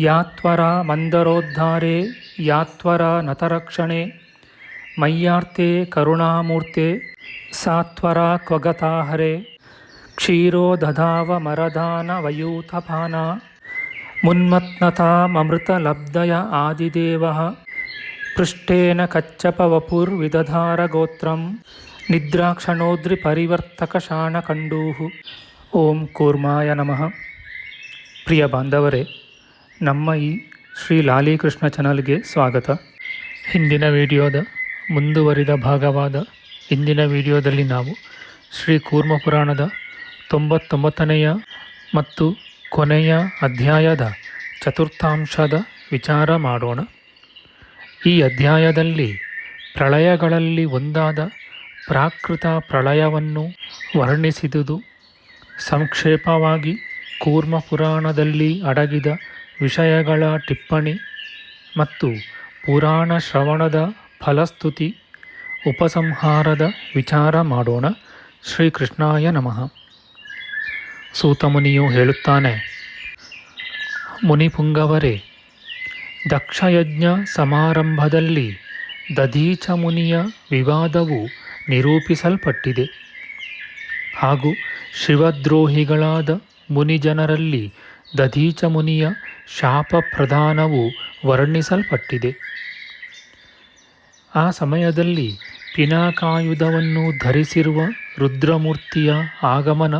ಯಾತ್ವರ ಮಂದರೋದ್ಧಾರೆ, ಯಾತ್ವರ ನತರಕ್ಷಣೆ ಮಯ್ಯಾರ್ತೆ ಕರುಣಾಮೂರ್ತೆ, ಸಾತ್ವರ ಕ್ವಗತಾಹರೆ ಕ್ಷೀರೋದಧಾವ ಮರದಾನ ವಯೂಥಪಾನ ಮುನ್ಮತ್ನತಾಮೃತಲಬ್ಧಯ ಆದಿದೇವ ಪೃಷ್ಟೇನ ಕಚ್ಚಪ ವಪುರ್ವಿದಧಾರ ಗೋತ್ರಂ ನಿದ್ರಾಕ್ಷಣೋದ್ರಿಪರಿವರ್ತಕ ಶಾಣಕಂಡೂಹು. ಓಂ ಕೂರ್ಮಾಯ ನಮಃ. ಪ್ರಿಯ ಬಾಂಧವರೇ ನಮ್ಮ ಈ ಶ್ರೀ ಲಾಲೀಕೃಷ್ಣ ಚಾನಲ್ಗೆ ಸ್ವಾಗತ. ಹಿಂದಿನ ವಿಡಿಯೋದ ಮುಂದುವರಿದ ಭಾಗವಾದ ಇಂದಿನ ವಿಡಿಯೋದಲ್ಲಿ ನಾವು ಶ್ರೀ ಕೂರ್ಮ ಪುರಾಣದ ತೊಂಬತ್ತೊಂಬತ್ತನೆಯ ಮತ್ತು ಕೊನೆಯ ಅಧ್ಯಾಯದ ಚತುರ್ಥಾಂಶದ ವಿಚಾರ ಮಾಡೋಣ. ಈ ಅಧ್ಯಾಯದಲ್ಲಿ ಪ್ರಳಯಗಳಲ್ಲಿ ಒಂದಾದ ಪ್ರಾಕೃತ ಪ್ರಳಯವನ್ನು ವರ್ಣಿಸಿದುದು. ಸಂಕ್ಷೇಪವಾಗಿ ಕೂರ್ಮ ಪುರಾಣದಲ್ಲಿ ಅಡಗಿದ ವಿಷಯಗಳ ಟಿಪ್ಪಣಿ ಮತ್ತು ಪುರಾಣ ಶ್ರವಣದ ಫಲಸ್ತುತಿ, ಉಪಸಂಹಾರದ ವಿಚಾರ ಮಾಡೋಣ. ಶ್ರೀಕೃಷ್ಣಾಯ ನಮಃ. ಸೂತಮುನಿಯು ಹೇಳುತ್ತಾನೆ, ಮುನಿಪುಂಗವರೇ, ದಕ್ಷಯಜ್ಞ ಸಮಾರಂಭದಲ್ಲಿ ದಧೀಚ ಮುನಿಯ ವಿವಾದವು ನಿರೂಪಿಸಲ್ಪಟ್ಟಿದೆ. ಹಾಗೂ ಶಿವದ್ರೋಹಿಗಳಾದ ಮುನಿಜನರಲ್ಲಿ ದಧೀಚ ಮುನಿಯ ಶಾಪ ಪ್ರಧಾನವು ವರ್ಣಿಸಲ್ಪಟ್ಟಿದೆ. ಆ ಸಮಯದಲ್ಲಿ ಪಿನಾಕಾಯುಧವನ್ನು ಧರಿಸಿರುವ ರುದ್ರಮೂರ್ತಿಯ ಆಗಮನ,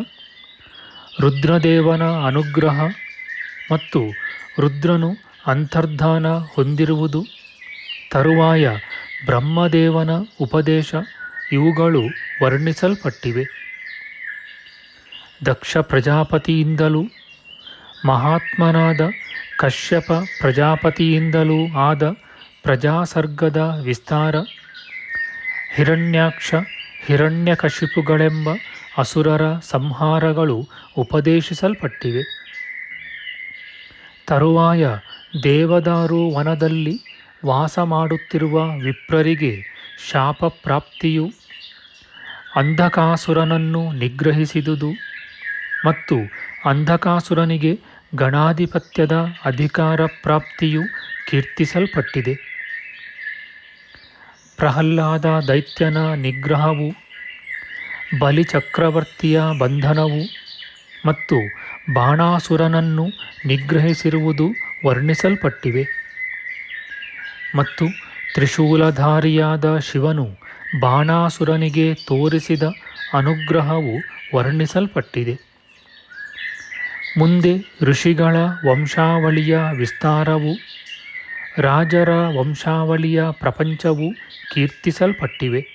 ರುದ್ರದೇವನ ಅನುಗ್ರಹ ಮತ್ತು ರುದ್ರನು ಅಂತರ್ಧಾನ ಹೊಂದಿರುವುದು, ತರುವಾಯ ಬ್ರಹ್ಮದೇವನ ಉಪದೇಶ ಇವುಗಳು ವರ್ಣಿಸಲ್ಪಟ್ಟಿವೆ. ದಕ್ಷ ಪ್ರಜಾಪತಿಯಿಂದಲೂ ಮಹಾತ್ಮನಾದ ಕಶ್ಯಪ ಪ್ರಜಾಪತಿಯಿಂದಲೂ ಆದ ಪ್ರಜಾಸರ್ಗದ ವಿಸ್ತಾರ, ಹಿರಣ್ಯಾಕ್ಷ, ಹಿರಣ್ಯಕಶಿಪುಗಳೆಂಬ ಅಸುರರ ಸಂಹಾರಗಳು ಉಪದೇಶಿಸಲ್ಪಟ್ಟಿವೆ. ತರುವಾಯ ದೇವದಾರು ವನದಲ್ಲಿ ವಾಸ ಮಾಡುತ್ತಿರುವ ವಿಪ್ರರಿಗೆ ಶಾಪಪ್ರಾಪ್ತಿಯು ಅಂಧಕಾಸುರನನ್ನು ನಿಗ್ರಹಿಸಿದುದು ಮತ್ತು ಅಂಧಕಾಸುರನಿಗೆ ಗಣಾಧಿಪತ್ಯದ ಅಧಿಕಾರ ಪ್ರಾಪ್ತಿಯು ಕೀರ್ತಿಸಲ್ಪಟ್ಟಿದೆ. ಪ್ರಹ್ಲಾದ ದೈತ್ಯನ ನಿಗ್ರಹವು, ಬಲಿಚಕ್ರವರ್ತಿಯ ಬಂಧನವು ಮತ್ತು ಬಾಣಾಸುರನನ್ನು ನಿಗ್ರಹಿಸಿರುವುದು ವರ್ಣಿಸಲ್ಪಟ್ಟಿವೆ. ಮತ್ತು ತ್ರಿಶೂಲಧಾರಿಯಾದ ಶಿವನು ಬಾಣಾಸುರನಿಗೆ ತೋರಿಸಿದ ಅನುಗ್ರಹವು ವರ್ಣಿಸಲ್ಪಟ್ಟಿದೆ. ಮುಂದೆ ಋಷಿಗಳ ವಂಶಾವಳಿಯ ವಿಸ್ತಾರವು, ರಾಜರ ವಂಶಾವಳಿಯ ಪ್ರಪಂಚವು ಕೀರ್ತಿಸಲ್ಪಟ್ಟಿವೆ.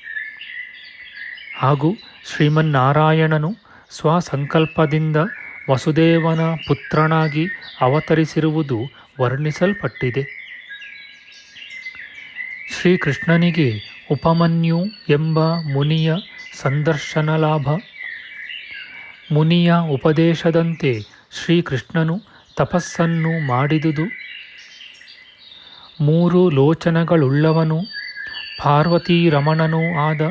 ಹಾಗೂ ಶ್ರೀಮನ್ನಾರಾಯಣನು ಸ್ವಸಂಕಲ್ಪದಿಂದ ವಸುದೇವನ ಪುತ್ರನಾಗಿ ಅವತರಿಸಿರುವುದು ವರ್ಣಿಸಲ್ಪಟ್ಟಿದೆ. ಶ್ರೀಕೃಷ್ಣನಿಗೆ ಉಪಮನ್ಯು ಎಂಬ ಮುನಿಯ ಸಂದರ್ಶನ ಲಾಭ ಮುನಿಯ ಉಪದೇಶದಂತೆ ಶ್ರೀಕೃಷ್ಣನು ತಪಸ್ಸನ್ನು ಮಾಡಿದುದು. ಮೂರು ಲೋಚನಗಳುಳ್ಳವನು, ಪಾರ್ವತೀರಮಣನೂ ಆದ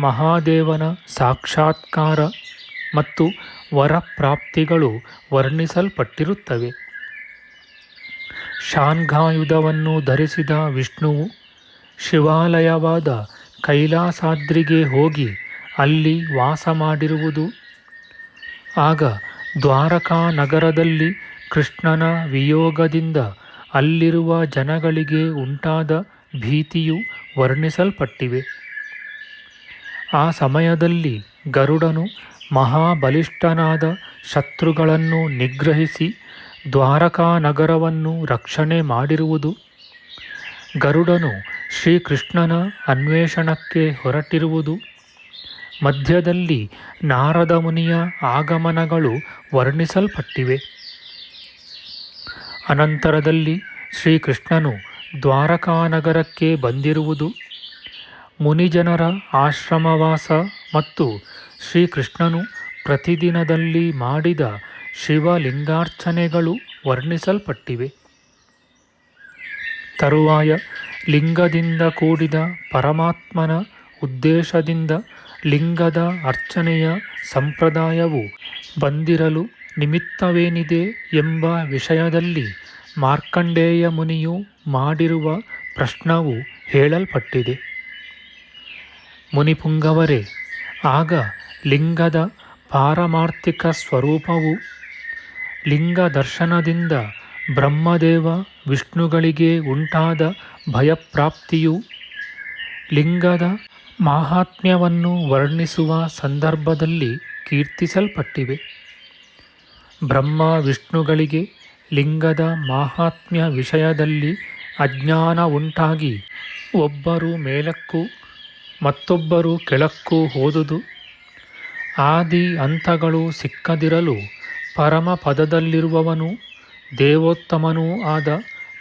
ಮಹಾದೇವನ ಸಾಕ್ಷಾತ್ಕಾರ ಮತ್ತು ವರಪ್ರಾಪ್ತಿಗಳು ವರ್ಣಿಸಲ್ಪಟ್ಟಿರುತ್ತವೆ. ಶಾನ್ಘಾಯುಧವನ್ನು ಧರಿಸಿದ ವಿಷ್ಣುವು ಶಿವಾಲಯವಾದ ಕೈಲಾಸಾದ್ರಿಗೆ ಹೋಗಿ ಅಲ್ಲಿ ವಾಸ ಮಾಡಿರುವುದು. ಆಗ ದ್ವಾರಕಾ ನಗರದಲ್ಲಿ ಕೃಷ್ಣನ ವಿಯೋಗದಿಂದ ಅಲ್ಲಿರುವ ಜನಗಳಿಗೆ ಉಂಟಾದ ಭೀತಿಯು ವರ್ಣಿಸಲ್ಪಟ್ಟಿವೆ. ಆ ಸಮಯದಲ್ಲಿ ಗರುಡನು ಮಹಾಬಲಿಷ್ಠನಾದ ಶತ್ರುಗಳನ್ನು ನಿಗ್ರಹಿಸಿ ದ್ವಾರಕಾ ನಗರವನ್ನು ರಕ್ಷಣೆ ಮಾಡಿರುವುದು. ಗರುಡನು ಶ್ರೀಕೃಷ್ಣನ ಅನ್ವೇಷಣಕ್ಕೆ ಹೊರಟಿರುವುದು. ಮಧ್ಯದಲ್ಲಿ ನಾರದ ಮುನಿಯ ಆಗಮನಗಳು ವರ್ಣಿಸಲ್ಪಟ್ಟಿವೆ. ಅನಂತರದಲ್ಲಿ ಶ್ರೀಕೃಷ್ಣನು ದ್ವಾರಕಾನಗರಕ್ಕೆ ಬಂದಿರುವುದು, ಮುನಿಜನರ ಆಶ್ರಮವಾಸ ಮತ್ತು ಶ್ರೀಕೃಷ್ಣನು ಪ್ರತಿದಿನದಲ್ಲಿ ಮಾಡಿದ ಶಿವಲಿಂಗಾರ್ಚನೆಗಳು ವರ್ಣಿಸಲ್ಪಟ್ಟಿವೆ. ತರುವಾಯ ಲಿಂಗದಿಂದ ಕೂಡಿದ ಪರಮಾತ್ಮನ ಉದ್ದೇಶದಿಂದ ಲಿಂಗದ ಅರ್ಚನೆಯ ಸಂಪ್ರದಾಯವು ಬಂದಿರಲು ನಿಮಿತ್ತವೇನಿದೆ ಎಂಬ ವಿಷಯದಲ್ಲಿ ಮಾರ್ಕಂಡೇಯ ಮುನಿಯು ಮಾಡಿರುವ ಪ್ರಶ್ನವು ಹೇಳಲ್ಪಟ್ಟಿದೆ. ಮುನಿಪುಂಗವರೇ, ಆಗ ಲಿಂಗದ ಪಾರಮಾರ್ಥಿಕ ಸ್ವರೂಪವು ಲಿಂಗ ದರ್ಶನದಿಂದ ಬ್ರಹ್ಮದೇವ ವಿಷ್ಣುಗಳಿಗೆ ಉಂಟಾದ ಭಯಪ್ರಾಪ್ತಿಯು ಲಿಂಗದ ಮಾಹಾತ್ಮ್ಯವನ್ನು ವರ್ಣಿಸುವ ಸಂದರ್ಭದಲ್ಲಿ ಕೀರ್ತಿಸಲ್ಪಟ್ಟಿವೆ. ಬ್ರಹ್ಮ ವಿಷ್ಣುಗಳಿಗೆ ಲಿಂಗದ ಮಾಹಾತ್ಮ್ಯ ವಿಷಯದಲ್ಲಿ ಅಜ್ಞಾನ ಉಂಟಾಗಿ ಒಬ್ಬರು ಮೇಲಕ್ಕೂ ಮತ್ತೊಬ್ಬರು ಕೆಳಕ್ಕೂ ಓದುದು ಆದಿ ಹಂತಗಳು ಸಿಕ್ಕದಿರಲು ಪರಮ ಪದದಲ್ಲಿರುವವನು ದೇವೋತ್ತಮನೂ ಆದ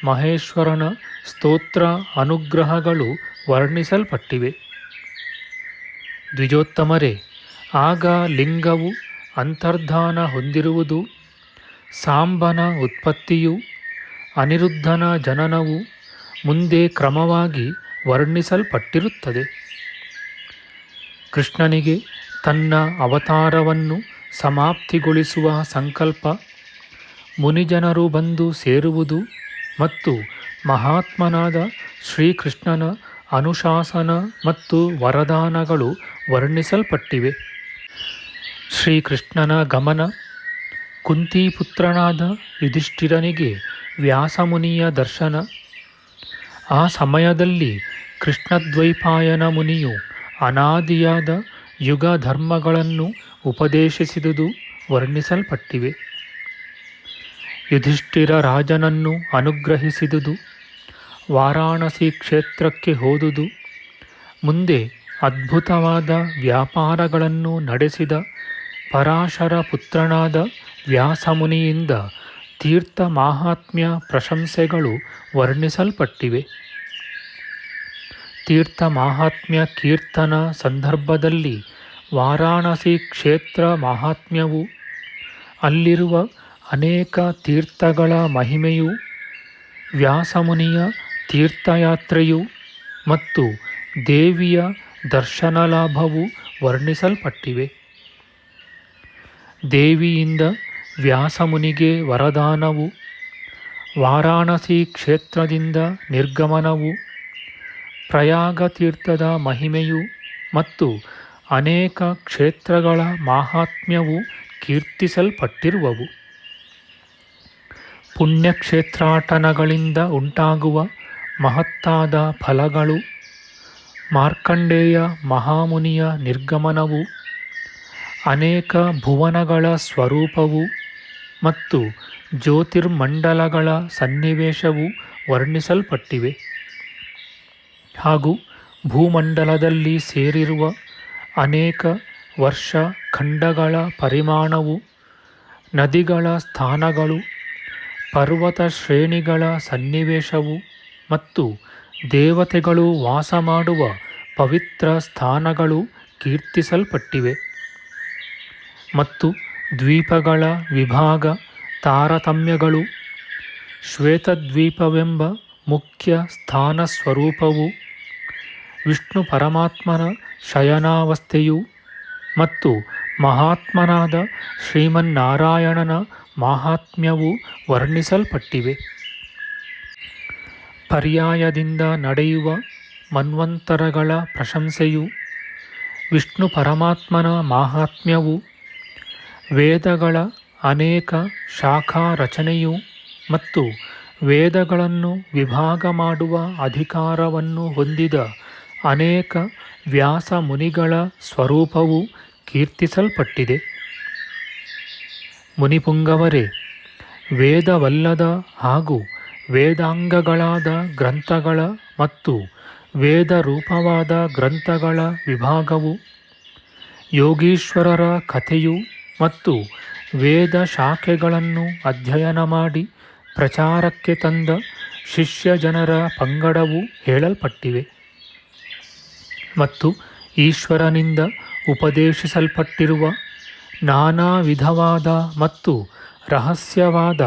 ಮಹೇಶ್ವರನ ಸ್ತೋತ್ರ ಅನುಗ್ರಹಗಳು ವರ್ಣಿಸಲ್ಪಟ್ಟಿವೆ. ದ್ವಿಜೋತ್ತಮರೇ, ಆಗ ಲಿಂಗವು ಅಂತರ್ಧಾನ ಹೊಂದಿರುವುದು, ಸಾಂಬನ ಉತ್ಪತ್ತಿಯು, ಅನಿರುದ್ಧನ ಜನನವು ಮುಂದೆ ಕ್ರಮವಾಗಿ ವರ್ಣಿಸಲ್ಪಟ್ಟಿರುತ್ತದೆ. ಕೃಷ್ಣನಿಗೆ ತನ್ನ ಅವತಾರವನ್ನು ಸಮಾಪ್ತಿಗೊಳಿಸುವ ಸಂಕಲ್ಪ, ಮುನಿಜನರು ಬಂದು ಸೇರುವುದು ಮತ್ತು ಮಹಾತ್ಮನಾದ ಶ್ರೀಕೃಷ್ಣನ ಅನುಶಾಸನ ಮತ್ತು ವರದಾನಗಳು ವರ್ಣಿಸಲ್ಪಟ್ಟಿವೆ. ಶ್ರೀಕೃಷ್ಣನ ಗಮನ ಕುಂತಿಪುತ್ರನಾದ ಯುಧಿಷ್ಠಿರನಿಗೆ ವ್ಯಾಸಮುನಿಯ ದರ್ಶನ. ಆ ಸಮಯದಲ್ಲಿ ಕೃಷ್ಣದ್ವೈಪಾಯನ ಮುನಿಯು ಅನಾದಿಯಾದ ಯುಗ ಧರ್ಮಗಳನ್ನು ಉಪದೇಶಿಸಿದುದು ವರ್ಣಿಸಲ್ಪಟ್ಟಿವೆ. ಯುಧಿಷ್ಠಿರ ರಾಜನನ್ನು ಅನುಗ್ರಹಿಸಿದುದು ವಾರಾಣಸಿ ಕ್ಷೇತ್ರಕ್ಕೆ ಹೋದುದು. ಮುಂದೆ ಅದ್ಭುತವಾದ ವ್ಯಾಪಾರಗಳನ್ನು ನಡೆಸಿದ ಪರಾಶರ ಪುತ್ರನಾದ ವ್ಯಾಸಮುನಿಯಿಂದ ತೀರ್ಥ ಮಾಹಾತ್ಮ್ಯ ಪ್ರಶಂಸೆಗಳು ವರ್ಣಿಸಲ್ಪಟ್ಟಿವೆ. ತೀರ್ಥ ಮಾಹಾತ್ಮ್ಯ ಕೀರ್ತನ ಸಂದರ್ಭದಲ್ಲಿ ವಾರಾಣಸಿ ಕ್ಷೇತ್ರ ಮಾಹಾತ್ಮ್ಯವು, ಅಲ್ಲಿರುವ ಅನೇಕ ತೀರ್ಥಗಳ ಮಹಿಮೆಯು ವ್ಯಾಸಮುನಿಯ ತೀರ್ಥಯಾತ್ರೆಯು ಮತ್ತು ದೇವಿಯ ದರ್ಶನ ಲಾಭವು ವರ್ಣಿಸಲ್ಪಟ್ಟಿವೆ. ದೇವಿಯಿಂದ ವ್ಯಾಸಮುನಿಗೆ ವರದಾನವು, ವಾರಾಣಸಿ ಕ್ಷೇತ್ರದಿಂದ ನಿರ್ಗಮನವು, ಪ್ರಯಾಗ ತೀರ್ಥದ ಮಹಿಮೆಯು ಮತ್ತು ಅನೇಕ ಕ್ಷೇತ್ರಗಳ ಮಾಹಾತ್ಮ್ಯವು ಕೀರ್ತಿಸಲ್ಪಟ್ಟಿರುವವು. ಪುಣ್ಯಕ್ಷೇತ್ರಾಟನಗಳಿಂದ ಉಂಟಾಗುವ ಮಹತ್ತಾದ ಫಲಗಳು. ಮಾರ್ಕಂಡೇಯ ಮಹಾಮುನಿಯ ನಿರ್ಗಮನವು ಅನೇಕ ಭುವನಗಳ ಸ್ವರೂಪವು ಮತ್ತು ಜ್ಯೋತಿರ್ಮಂಡಲಗಳ ಸನ್ನಿವೇಶವು ವರ್ಣಿಸಲ್ಪಟ್ಟಿವೆ. ಹಾಗೂ ಭೂಮಂಡಲದಲ್ಲಿ ಸೇರಿರುವ ಅನೇಕ ವರ್ಷ ಖಂಡಗಳ ಪರಿಮಾಣವು ನದಿಗಳ ಸ್ಥಾನಗಳು, ಪರ್ವತ ಶ್ರೇಣಿಗಳ ಸನ್ನಿವೇಶವು ಮತ್ತು ದೇವತೆಗಳು ವಾಸ ಮಾಡುವ ಪವಿತ್ರ ಸ್ಥಾನಗಳು ಕೀರ್ತಿಸಲ್ಪಟ್ಟಿವೆ. ಮತ್ತು ದ್ವೀಪಗಳ ವಿಭಾಗ ತಾರತಮ್ಯಗಳು, ಶ್ವೇತದ್ವೀಪವೆಂಬ ಮುಖ್ಯ ಸ್ಥಾನ ಸ್ವರೂಪವು ವಿಷ್ಣು ಪರಮಾತ್ಮನ ಶಯನಾವಸ್ಥೆಯು ಮತ್ತು ಮಹಾತ್ಮನಾದ ಶ್ರೀಮನ್ನಾರಾಯಣನ ಮಾಹಾತ್ಮ್ಯವು ವರ್ಣಿಸಲ್ಪಟ್ಟಿವೆ. ಪರ್ಯಾಯದಿಂದ ನಡೆಯುವ ಮನ್ವಂತರಗಳ ಪ್ರಶಂಸೆಯು, ವಿಷ್ಣು ಪರಮಾತ್ಮನ ಮಾಹಾತ್ಮ್ಯವು, ವೇದಗಳ ಅನೇಕ ಶಾಖಾ ರಚನೆಯು ಮತ್ತು ವೇದಗಳನ್ನು ವಿಭಾಗ ಮಾಡುವ ಅಧಿಕಾರವನ್ನು ಹೊಂದಿದ ಅನೇಕ ವ್ಯಾಸ ಮುನಿಗಳ ಸ್ವರೂಪವು ಕೀರ್ತಿಸಲ್ಪಟ್ಟಿದೆ. ಮುನಿಪುಂಗವರೇ, ವೇದವಲ್ಲದ ಹಾಗೂ ವೇದಾಂಗಗಳಾದ ಗ್ರಂಥಗಳ ಮತ್ತು ವೇದ ರೂಪವಾದ ಗ್ರಂಥಗಳ ವಿಭಾಗವು ಯೋಗೀಶ್ವರರ ಕಥೆಯು ಮತ್ತು ವೇದ ಶಾಖೆಗಳನ್ನು ಅಧ್ಯಯನ ಮಾಡಿ ಪ್ರಚಾರಕ್ಕೆ ತಂದ ಶಿಷ್ಯ ಜನರ ಪಂಗಡವು ಹೇಳಲ್ಪಟ್ಟಿವೆ. ಮತ್ತು ಈಶ್ವರನಿಂದ ಉಪದೇಶಿಸಲ್ಪಟ್ಟಿರುವ ನಾನಾ ವಿಧವಾದ ಮತ್ತು ರಹಸ್ಯವಾದ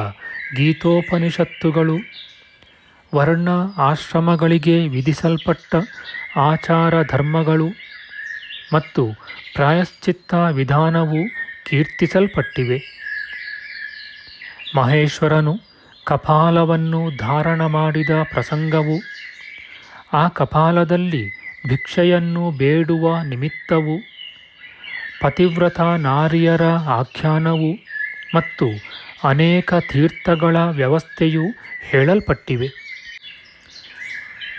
ಗೀತೋಪನಿಷತ್ತುಗಳು ವರ್ಣ ಆಶ್ರಮಗಳಿಗೆ ವಿಧಿಸಲ್ಪಟ್ಟ ಆಚಾರ ಧರ್ಮಗಳು ಮತ್ತು ಪ್ರಾಯಶ್ಚಿತ್ತ ವಿಧಾನವು ಕೀರ್ತಿಸಲ್ಪಟ್ಟಿವೆ. ಮಹೇಶ್ವರನು ಕಪಾಲವನ್ನು ಧಾರಣ ಮಾಡಿದ ಪ್ರಸಂಗವು ಆ ಕಪಾಲದಲ್ಲಿ ಭಿಕ್ಷೆಯನ್ನು ಬೇಡುವ ನಿಮಿತ್ತವು, ಪತಿವ್ರತ ನಾರಿಯರ ಆಖ್ಯಾನವು ಮತ್ತು ಅನೇಕ ತೀರ್ಥಗಳ ವ್ಯವಸ್ಥೆಯು ಹೇಳಲ್ಪಟ್ಟಿವೆ.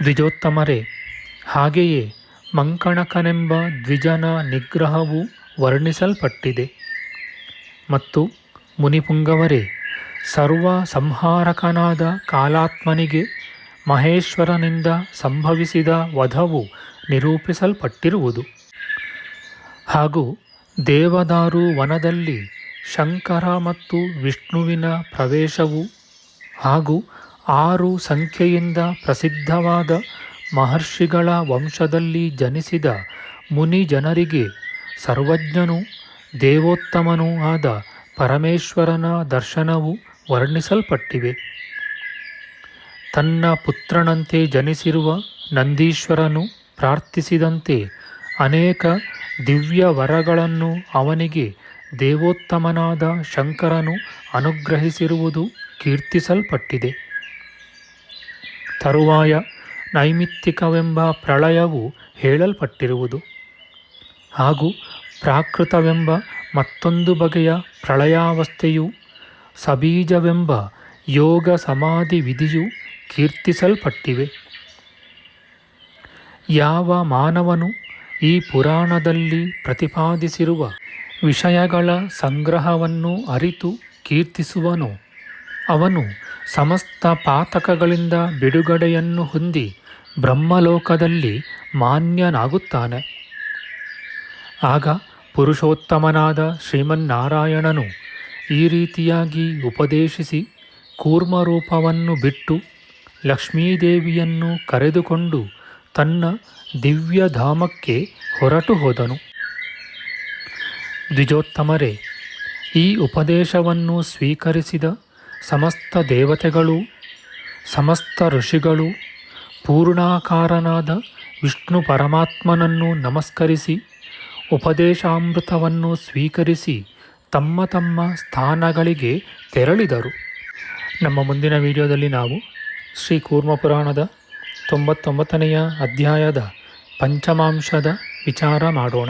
ದ್ವಿಜೋತ್ತಮರೇ, ಹಾಗೆಯೇ ಮಂಕಣಕನೆಂಬ ದ್ವಿಜನ ನಿಗ್ರಹವು ವರ್ಣಿಸಲ್ಪಟ್ಟಿದೆ. ಮತ್ತು ಮುನಿಪುಂಗವರೇ, ಸರ್ವ ಸಂಹಾರಕನಾದ ಕಾಲಾತ್ಮನಿಗೆ ಮಹೇಶ್ವರನಿಂದ ಸಂಭವಿಸಿದ ವಧವು ನಿರೂಪಿಸಲ್ಪಟ್ಟಿರುವುದು. ಹಾಗೂ ದೇವದಾರು ವನದಲ್ಲಿ ಶಂಕರ ಮತ್ತು ವಿಷ್ಣುವಿನ ಪ್ರವೇಶವು ಹಾಗೂ ಆರು ಸಂಖ್ಯೆಯಿಂದ ಪ್ರಸಿದ್ಧವಾದ ಮಹರ್ಷಿಗಳ ವಂಶದಲ್ಲಿ ಜನಿಸಿದ ಮುನಿ ಜನರಿಗೆ ಸರ್ವಜ್ಞನೂ, ದೇವೋತ್ತಮನೂ ಆದ ಪರಮೇಶ್ವರನ ದರ್ಶನವು ವರ್ಣಿಸಲ್ಪಟ್ಟಿವೆ. ತನ್ನ ಪುತ್ರನಂತೆ ಜನಿಸಿರುವ ನಂದೀಶ್ವರನು ಪ್ರಾರ್ಥಿಸಿದಂತೆ ಅನೇಕ ದಿವ್ಯ ವರಗಳನ್ನು ಅವನಿಗೆ ದೇವೋತ್ತಮನಾದ ಶಂಕರನು ಅನುಗ್ರಹಿಸಿರುವುದು ಕೀರ್ತಿಸಲ್ಪಟ್ಟಿದೆ. ತರುವಾಯ ನೈಮಿತ್ತಿಕವೆಂಬ ಪ್ರಳಯವು ಹೇಳಲ್ಪಟ್ಟಿರುವುದು. ಹಾಗೂ ಪ್ರಾಕೃತವೆಂಬ ಮತ್ತೊಂದು ಬಗೆಯ ಪ್ರಳಯಾವಸ್ಥೆಯು ಸಬೀಜವೆಂಬ ಯೋಗ ಸಮಾಧಿ ವಿಧಿಯು ಕೀರ್ತಿಸಲ್ಪಟ್ಟಿವೆ. ಯಾವ ಮಾನವನು ಈ ಪುರಾಣದಲ್ಲಿ ಪ್ರತಿಪಾದಿಸಿರುವ ವಿಷಯಗಳ ಸಂಗ್ರಹವನ್ನು ಅರಿತು ಕೀರ್ತಿಸುವನು. ಅವನು ಸಮಸ್ತ ಪಾತಕಗಳಿಂದ ಬಿಡುಗಡೆಯನ್ನು ಹೊಂದಿ ಬ್ರಹ್ಮಲೋಕದಲ್ಲಿ ಮಾನ್ಯನಾಗುತ್ತಾನೆ. ಆಗ ಪುರುಷೋತ್ತಮನಾದ ಶ್ರೀಮನ್ನಾರಾಯಣನು ಈ ರೀತಿಯಾಗಿ ಉಪದೇಶಿಸಿ ಕೂರ್ಮರೂಪವನ್ನು ಬಿಟ್ಟು ಲಕ್ಷ್ಮೀದೇವಿಯನ್ನು ಕರೆದುಕೊಂಡು ತನ್ನ ದಿವ್ಯಧಾಮಕ್ಕೆ ಹೊರಟು ಹೋದನು. ದ್ವಿಜೋತ್ತಮರೇ. ಈ ಉಪದೇಶವನ್ನು ಸ್ವೀಕರಿಸಿದ ಸಮಸ್ತ ದೇವತೆಗಳು, ಸಮಸ್ತ ಋಷಿಗಳು, ಪೂರ್ಣಾಕಾರನಾದ ವಿಷ್ಣು ಪರಮಾತ್ಮನನ್ನು ನಮಸ್ಕರಿಸಿ ಉಪದೇಶಾಮೃತವನ್ನು ಸ್ವೀಕರಿಸಿ ತಮ್ಮ ತಮ್ಮ ಸ್ಥಾನಗಳಿಗೆ ತೆರಳಿದರು. ನಮ್ಮ ಮುಂದಿನ ವಿಡಿಯೋದಲ್ಲಿ ನಾವು ಶ್ರೀ ಕೂರ್ಮ ಪುರಾಣದ ತೊಂಬತ್ತೊಂಬತ್ತನೆಯ ಅಧ್ಯಾಯದ ಪಂಚಮಾಂಶದ ವಿಚಾರ ಮಾಡೋಣ.